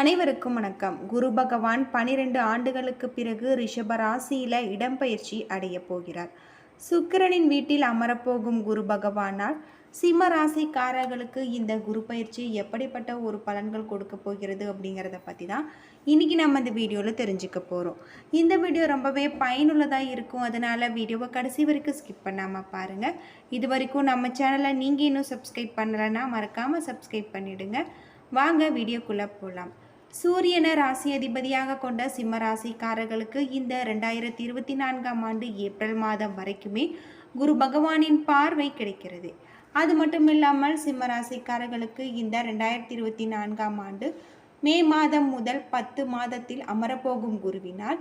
அனைவருக்கும் வணக்கம். குரு பகவான் பனிரெண்டு ஆண்டுகளுக்கு பிறகு ரிஷப ராசியில இடம்பெயர்ச்சி அடைய போகிறார். சுக்கிரனின் வீட்டில் அமரப்போகும் குரு பகவானால் சிம்ம ராசிக்காரர்களுக்கு இந்த குரு பயிற்சி எப்படிப்பட்ட ஒரு பலன்கள் கொடுக்க போகிறது அப்படிங்கிறத பற்றி தான் இன்றைக்கி நம்ம இந்த வீடியோவில் தெரிஞ்சுக்க போகிறோம் இந்த வீடியோ ரொம்பவே பயனுள்ளதாக இருக்கும். அதனால் வீடியோவை கடைசி வரைக்கும் ஸ்கிப் பண்ணாமல் பாருங்கள் இது வரைக்கும் நம்ம சேனலை நீங்கள் இன்னும் சப்ஸ்கிரைப் பண்ணலைன்னா மறக்காமல் சப்ஸ்கிரைப் பண்ணிவிடுங்க வாங்க வீடியோக்குள்ளே போகலாம் சூரியனை ராசி அதிபதியாக கொண்ட சிம்ம ராசிக்காரர்களுக்கு இந்த ரெண்டாயிரத்தி இருபத்தி நான்காம் ஆண்டு ஏப்ரல் மாதம் வரைக்குமே குரு பகவானின் பார்வை கிடைக்கிறது. அது மட்டும் இல்லாமல் சிம்ம ராசிக்காரர்களுக்கு இந்த ரெண்டாயிரத்தி இருபத்தி நான்காம் ஆண்டு மே மாதம் முதல் பத்து மாதத்தில் அமரப்போகும் குருவினால்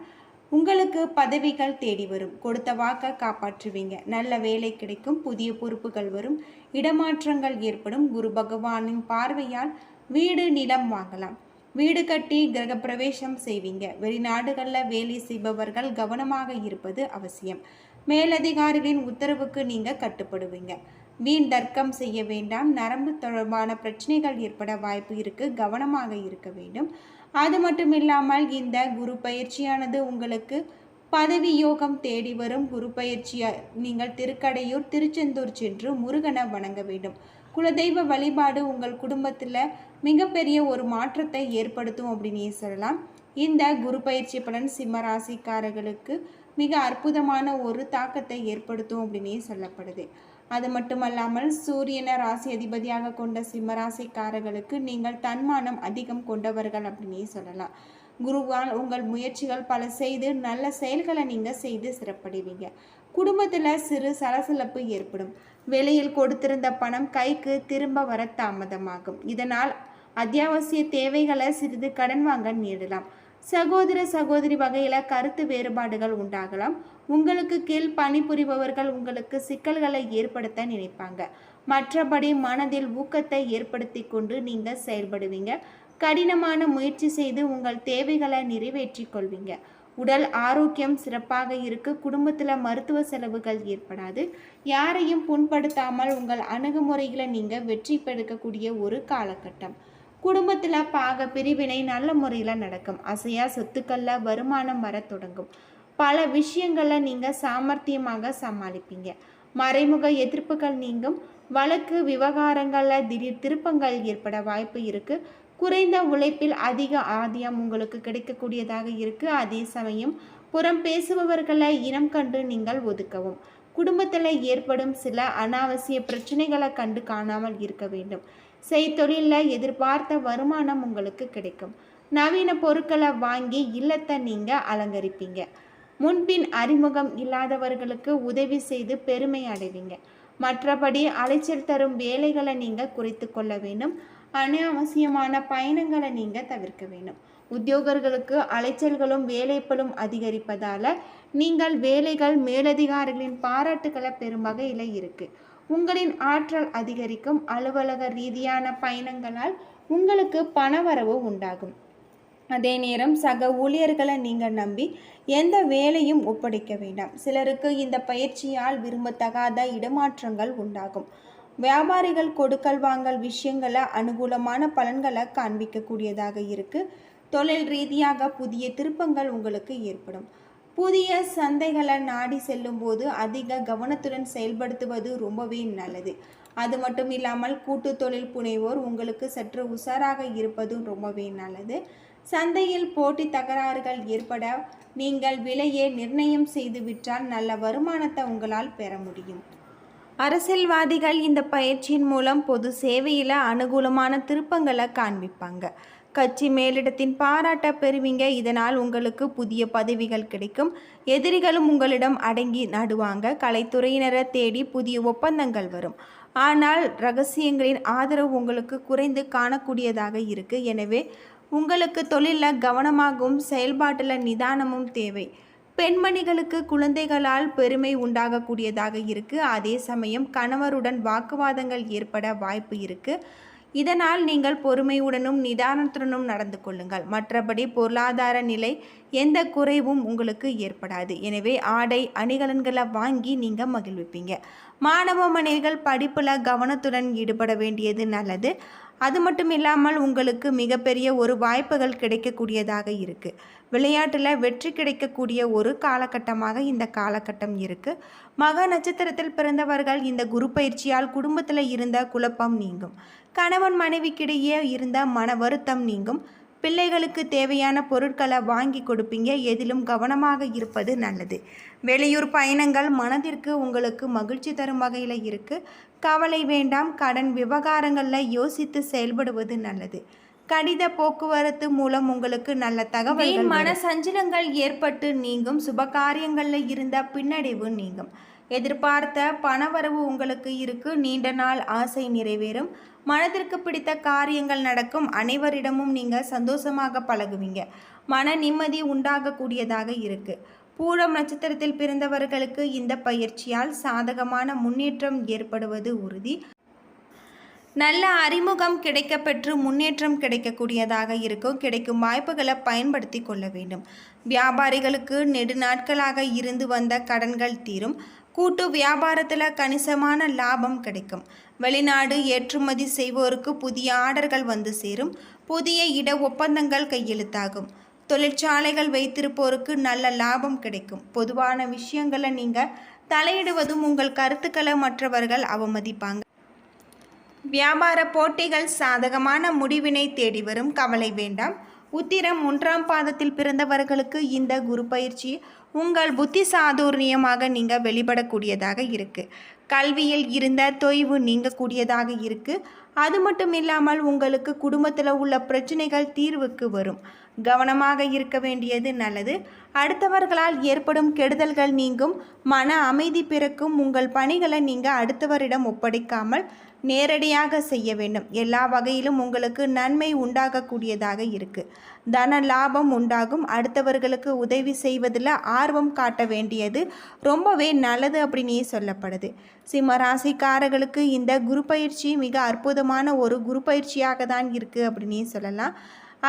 உங்களுக்கு பதவிகள் தேடி வரும். கொடுத்த வாக்கை காப்பாற்றுவீங்க. நல்ல வேலை கிடைக்கும். புதிய பொறுப்புகள் வரும். இடமாற்றங்கள் ஏற்படும். குரு பகவானின் பார்வையால் வீடு நிலம் வாங்கலாம். வீடு கட்டி கிரகப்பிரவேசம் செய்வீங்க. வெளிநாடுகளில் வேலை செய்பவர்கள் கவனமாக இருப்பது அவசியம். மேலதிகாரிகளின் உத்தரவுக்கு நீங்கள் கட்டுப்படுவீங்க. வீண் தர்க்கம் செய்ய வேண்டாம். நரம்பு தொடர்பான பிரச்சனைகள் ஏற்பட வாய்ப்பு இருக்கு. கவனமாக இருக்க வேண்டும். அது மட்டும் இல்லாமல் இந்த குரு பயிற்சியானது உங்களுக்கு பதவி யோகம் தேடி வரும். குரு பயிற்சியை நீங்கள் திருக்கடையூர் திருச்செந்தூர் சென்று முருகனை வணங்க வேண்டும். குலதெய்வ வழிபாடு உங்கள் குடும்பத்தில் மிகப்பெரிய ஒரு மாற்றத்தை ஏற்படுத்தும் அப்படின்னே சொல்லலாம். இந்த குரு பயிற்சி பலன் சிம்ம ராசிக்காரர்களுக்கு மிக அற்புதமான ஒரு தாக்கத்தை ஏற்படுத்தும் அப்படின்னே சொல்லப்படுது. அது மட்டுமல்லாமல் சூரியனை ராசி அதிபதியாக கொண்ட சிம்மராசிக்காரர்களுக்கு நீங்கள் தன்மானம் அதிகம் கொண்டவர்கள் அப்படின்னே சொல்லலாம். குருவால் உங்கள் முயற்சிகள் பல செய்து நல்ல செயல்களை நீங்கள் செய்து சிறப்படுவீங்க. குடும்பத்தில் சிறு சலசலப்பு ஏற்படும். வெளியில் கொடுத்திருந்த பணம் கைக்கு திரும்ப வர தாமதமாகும். இதனால் அத்தியாவசிய தேவைகளை சிறிது கடன் வாங்க நேரிடலாம். சகோதர சகோதரி வகையில் கருத்து வேறுபாடுகள் உண்டாகலாம். உங்களுக்கு கீழ் பணிபுரிபவர்கள் உங்களுக்கு சிக்கல்களை ஏற்படுத்த நினைப்பாங்க. மற்றபடி மனதில் ஊக்கத்தை ஏற்படுத்தி கொண்டு நீங்கள் செயல்படுவீங்க. கடினமான முயற்சி செய்து உங்கள் தேவைகளை நிறைவேற்றி கொள்வீங்க. உடல் ஆரோக்கியம் சிறப்பாக இருக்கு. குடும்பத்தில் மருத்துவ செலவுகள் ஏற்படாது. யாரையும் புண்படுத்தாமல் உங்கள் அணுகுமுறைகளை நீங்கள் வெற்றி பெருக்கக்கூடிய ஒரு காலகட்டம். குடும்பத்தில் பாக பிரிவினை நல்ல முறையில் நடக்கும். அசையா சொத்துக்களில் வருமானம் வர தொடங்கும். பல விஷயங்களில் நீங்கள் சாமர்த்தியமாக சமாளிப்பீங்க. மறைமுக எதிர்ப்புகள் நீங்கும். வழக்கு விவகாரங்களில் திடீர் திருப்பங்கள் ஏற்பட வாய்ப்பு இருக்கு. குறைந்த உழைப்பில் அதிக ஆதியம் உங்களுக்கு கிடைக்கக்கூடியதாக இருக்கு. அதே சமயம் புறம் பேசுபவர்களை இனம் கண்டு நீங்கள் ஒதுக்கவும். குடும்பத்தில் ஏற்படும் சில அனாவசிய பிரச்சனைகளை கண்டு காணாமல் இருக்க வேண்டும். செய்தொழிலில் எதிர்பார்த்த வருமானம் உங்களுக்கு கிடைக்கும். நவீன பொருட்களை வாங்கி இல்லத்தை நீங்கள் அலங்கரிப்பீங்க. முன்பின் அறிமுகம் இல்லாதவர்களுக்கு உதவி செய்து பெருமை அடைவீங்க. மற்றபடி அலைச்சல் தரும் வேலைகளை நீங்கள் குறைத்து கொள்ள வேண்டும். அனாவசியமான பயணங்களை நீங்கள் தவிர்க்க வேண்டும். உத்தியோகர்களுக்கு அலைச்சல்களும் வேலைப்பளும் அதிகரிப்பதால் நீங்கள் வேலைகள் மேலதிகாரிகளின் பாராட்டுகளை பெறும் வகையில் இருக்குது உங்களின் ஆற்றல் அதிகரிக்கும் அலுவலக ரீதியான பயணங்களால் உங்களுக்கு பணவரவு உண்டாகும். அதே நேரம் சக ஊழியர்களை நீங்கள் நம்பி எந்த வேலையும் ஒப்படைக்க வேண்டாம். சிலருக்கு இந்த பயிற்சியால் விரும்பத்தகாத இடமாற்றங்கள் உண்டாகும். வியாபாரிகள் கொடுக்கல் வாங்கல் விஷயங்களை அனுகூலமான பலன்களை காண்பிக்கக்கூடியதாக இருக்குது தொழில் ரீதியாக புதிய திருப்பங்கள் உங்களுக்கு ஏற்படும். புதிய சந்தைகளை நாடி செல்லும்போது அதிக கவனத்துடன் செயல்படுத்துவது ரொம்பவே நல்லது. அது மட்டும் இல்லாமல் கூட்டு தொழில் புனைவோர் உங்களுக்கு சற்று உஷாராக இருப்பதும் ரொம்பவே நல்லது. சந்தையில் போட்டி தகராறுகள் ஏற்பட நீங்கள் விலையை நிர்ணயம் செய்து விற்றால் நல்ல வருமானத்தை உங்களால் பெற முடியும். அரசியல்வாதிகள் இந்த பயிற்சியின் மூலம் பொது சேவையில் அனுகூலமான திருப்பங்களை காண்பிப்பாங்க. கட்சி மேலிடத்தின் பாராட்ட பெறுவீங்க. இதனால் உங்களுக்கு புதிய பதவிகள் கிடைக்கும். எதிரிகளும் உங்களிடம் அடங்கி நடுவாங்க. கலைத்துறையினரை தேடி புதிய ஒப்பந்தங்கள் வரும். ஆனால் ரகசியங்களின் ஆதரவு உங்களுக்கு குறைந்து காணக்கூடியதாக இருக்குது எனவே உங்களுக்கு தொழிலில் கவனமாகவும் செயல்பாட்டில் நிதானமும் தேவை. பெண்மணிகளுக்கு குழந்தைகளால் பெருமை உண்டாகக்கூடியதாக இருக்குது அதே சமயம் கணவருடன் வாக்குவாதங்கள் ஏற்பட வாய்ப்பு இருக்குது இதனால் நீங்கள் பொறுமையுடனும் நிதானத்துடனும் நடந்து கொள்ளுங்கள். மற்றபடி பொருளாதார நிலை எந்த குறைவும் உங்களுக்கு ஏற்படாது. எனவே ஆடை அணிகலன்களை வாங்கி நீங்கள் மகிழ்விப்பீங்க. மாணவ மனைவிகள் படிப்பில் கவனத்துடன் ஈடுபட வேண்டியது நல்லது. அது மட்டும் இல்லாமல் உங்களுக்கு மிகப்பெரிய ஒரு வாய்ப்புகள் கிடைக்கக்கூடியதாக இருக்குது விளையாட்டில் வெற்றி கிடைக்கக்கூடிய ஒரு காலகட்டமாக இந்த காலகட்டம் இருக்குது மக நட்சத்திரத்தில் பிறந்தவர்கள் இந்த குரு பயிற்சியால் குடும்பத்தில் இருந்த குழப்பம் நீங்கும். கணவன் மனைவிக்கிடையே இருந்த மன வருத்தம் நீங்கும். பிள்ளைகளுக்கு தேவையான பொருட்களை வாங்கி கொடுப்பீங்க. எதிலும் கவனமாக இருப்பது நல்லது. வெளியூர் பயணங்கள் மனதிற்கு உங்களுக்கு மகிழ்ச்சி தரும் வகையில் இருக்குது கவலை வேண்டாம். கடன் விவகாரங்களில் யோசித்து செயல்படுவது நல்லது. கடித போக்குவரத்து மூலம் உங்களுக்கு நல்ல தகவல் மன சஞ்சலங்கள் ஏற்பட்டு நீங்கும். சுபகாரியங்களில் இருந்த பின்னடைவு நீங்கும். எதிர்பார்த்த பணவரவு உங்களுக்கு இருக்கு. நீண்ட நாள் ஆசை நிறைவேறும். மனதிற்கு பிடித்த காரியங்கள் நடக்கும். அனைவரிடமும் நீங்கள் சந்தோஷமாக பழகுவீங்க. மன நிம்மதி உண்டாகக்கூடியதாக இருக்கு. பூரம் நட்சத்திரத்தில் பிறந்தவர்களுக்கு இந்த பயிற்சியால் சாதகமான முன்னேற்றம் ஏற்படுவது உறுதி. நல்ல அறிமுகம் கிடைக்கப்பெற்று முன்னேற்றம் கிடைக்கக்கூடியதாக இருக்கும். கிடைக்கும் வாய்ப்புகளை பயன்படுத்தி கொள்ள வேண்டும். வியாபாரிகளுக்கு நெடு நாட்களாக இருந்து வந்த கடன்கள் தீரும். கூட்டு வியாபாரத்தில் கணிசமான லாபம் கிடைக்கும். வெளிநாடு ஏற்றுமதி செய்வோருக்கு புதிய ஆர்டர்கள் வந்து சேரும். புதிய இட ஒப்பந்தங்கள் கையெழுத்தாகும். தொழிற்சாலைகள் வைத்திருப்போருக்கு நல்ல லாபம் கிடைக்கும். பொதுவான விஷயங்களை நீங்கள் தலையிடுவதும் உங்கள் கருத்துக்களை மற்றவர்கள் அவமதிப்பாங்க. வியாபார போட்டிகள் சாதகமான முடிவினை தேடி வரும். கவலை வேண்டாம். உத்திரம் ஒன்றாம் பாதத்தில் பிறந்தவர்களுக்கு இந்த குரு பயிற்சி உங்கள் புத்தி சாதுர்யமாக நீங்கள் வெளிப்படக்கூடியதாக இருக்குது கல்வியில் இருந்த தொய்வு நீங்கக்கூடியதாக இருக்குது அது மட்டும் இல்லாமல் உங்களுக்கு குடும்பத்தில் உள்ள பிரச்சனைகள் தீர்வுக்கு வரும். கவனமாக இருக்க வேண்டியது நல்லது. அடுத்தவர்களால் ஏற்படும் கெடுதல்கள் நீங்கும். மன அமைதி பிறக்கும். உங்கள் பணிகளை நீங்கள் அடுத்தவரிடம் ஒப்படைக்காமல் நேரடியாக செய்ய வேண்டும். எல்லா வகையிலும் உங்களுக்கு நன்மை உண்டாகக்கூடியதாக இருக்குது தன லாபம் உண்டாகும். அடுத்தவர்களுக்கு உதவி செய்வதில் ஆர்வம் காட்ட வேண்டியது ரொம்பவே நல்லது அப்படின்னே சொல்லப்படுது. சிம்ம ராசிக்காரர்களுக்கு இந்த குரு பயிற்சி மிக அற்புதமான ஒரு குரு பயிற்சியாக தான் இருக்குது அப்படின்னே சொல்லலாம்.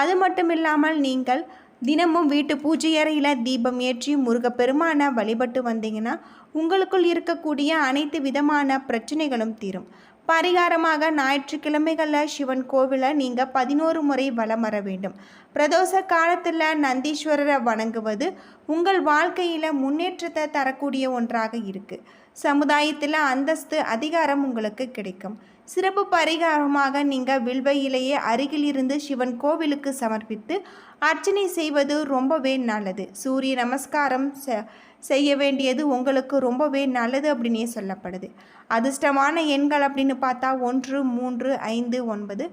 அது மட்டும் இல்லாமல் நீங்கள் தினமும் வீட்டு பூஜை அறையில் தீபம் ஏற்றி முருகப்பெருமான வழிபட்டு வந்தீங்கன்னா உங்களுக்குள் இருக்கக்கூடிய அனைத்து விதமான பிரச்சனைகளும் தீரும். பரிகாரமாக ஞாயிற்றுக்கிழமைகளில் சிவன் கோவிலை நீங்கள் பதினோரு முறை வலம் வர வேண்டும். பிரதோஷ காலத்தில் நந்தீஸ்வரரை வணங்குவது உங்கள் வாழ்க்கையில் முன்னேற்றத்தை தரக்கூடிய ஒன்றாக இருக்குது சமுதாயத்தில் அந்தஸ்து அதிகாரம் உங்களுக்கு கிடைக்கும். சிறப்பு பரிகாரமாக நீங்கள் வில்வ இலையை அருகிலிருந்து சிவன் கோவிலுக்கு சமர்ப்பித்து அர்ச்சனை செய்வது ரொம்பவே நல்லது. சூரிய நமஸ்காரம் செய்ய வேண்டியது உங்களுக்கு ரொம்பவே நல்லது அப்படின்னே சொல்லப்படுது. அதிர்ஷ்டமான எண்கள் அப்படின்னு பார்த்தா ஒன்று மூன்று ஐந்து ஒன்பது.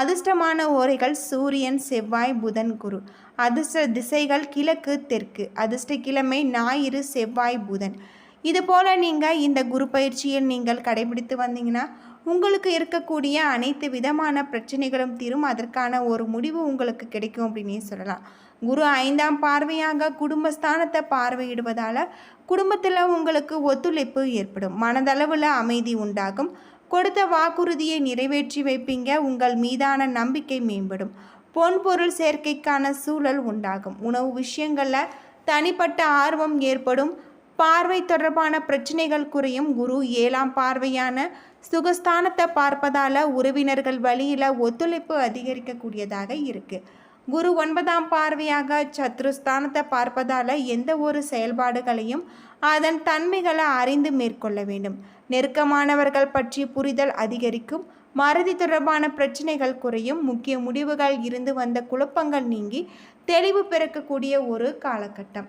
அதிர்ஷ்டமான ஓரைகள் சூரியன் செவ்வாய் புதன் குரு. அதிர்ஷ்ட திசைகள் கிழக்கு தெற்கு. அதிர்ஷ்ட கிழமை ஞாயிறு செவ்வாய் புதன். இது போல் நீங்கள் இந்த குரு பயிற்சியில் நீங்கள் கடைபிடித்து வந்தீங்கன்னா உங்களுக்கு இருக்கக்கூடிய அனைத்து விதமான பிரச்சனைகளும் தீரும். அதற்கான ஒரு முடிவு உங்களுக்கு கிடைக்கும் அப்படின்னே சொல்லலாம். குரு ஐந்தாம் பார்வையாக குடும்பஸ்தானத்தை பார்வையிடுவதால் குடும்பத்தில் உங்களுக்கு ஒத்துழைப்பு ஏற்படும். மனதளவில் அமைதி உண்டாகும். கொடுத்த வாக்குறுதியை நிறைவேற்றி வைப்பீங்க. உங்கள் மீதான நம்பிக்கை மேம்படும். பொன் பொருள் சேர்க்கைக்கான சூழல் உண்டாகும். உணவு விஷயங்களில் தனிப்பட்ட ஆர்வம் ஏற்படும். பார்வை தொடர்பான பிரச்சனைகள் குறையும் குரு ஏழாம் பார்வையான சுகஸ்தானத்தை பார்ப்பதால் உறவினர்கள் வழியில் ஒத்துழைப்பு அதிகரிக்கக்கூடியதாக இருக்குது குரு ஒன்பதாம் பார்வையாக சத்ருஸ்தானத்தை பார்ப்பதால் எந்த ஒரு செயல்பாடுகளையும் அதன் தன்மைகளை அறிந்து மேற்கொள்ள வேண்டும். நெருக்கமானவர்கள் பற்றி புரிதல் அதிகரிக்கும். மறதி தொடர்பான பிரச்சனைகள் குறையும். முக்கிய முடிவுகள் இருந்து வந்த குழப்பங்கள் நீங்கி தெளிவு பிறக்கக்கூடிய ஒரு காலகட்டம்.